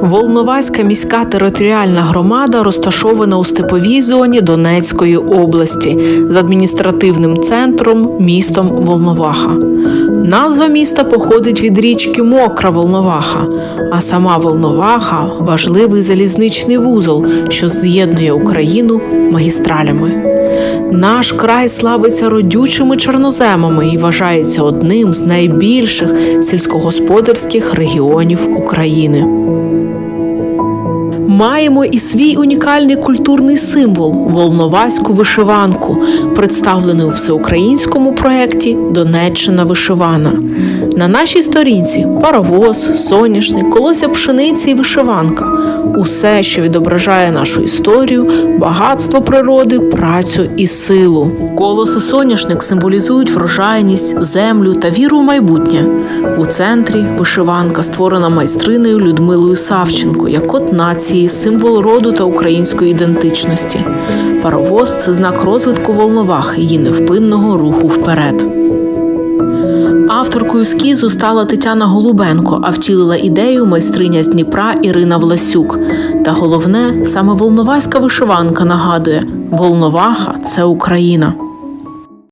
Волноваська міська територіальна громада розташована у степовій зоні Донецької області з адміністративним центром містом Волноваха. Назва міста походить від річки Мокра Волноваха, а сама Волноваха важливий залізничний вузол, що з'єднує Україну магістралями. Наш край славиться родючими чорноземами і вважається одним з найбільших сільськогосподарських регіонів України. Маємо і свій унікальний культурний символ волноваську вишиванку, представлений у всеукраїнському проєкті Донеччина вишивана. На нашій сторінці паровоз, соняшник, колося пшениці і вишиванка усе, що відображає нашу історію, багатство природи, працю і силу. Колос і соняшник символізують врожайність, землю та віру в майбутнє. У центрі вишиванка, створена майстриною Людмилою Савченко, як код нації, символ роду та української ідентичності. Паровоз це знак розвитку волновах, її невпинного руху вперед. Авторкою ескізу стала Тетяна Голубенко, а втілила ідею майстриня з Дніпра Ірина Власюк. Та головне, саме волноваська вишиванка нагадує: Волноваха це Україна.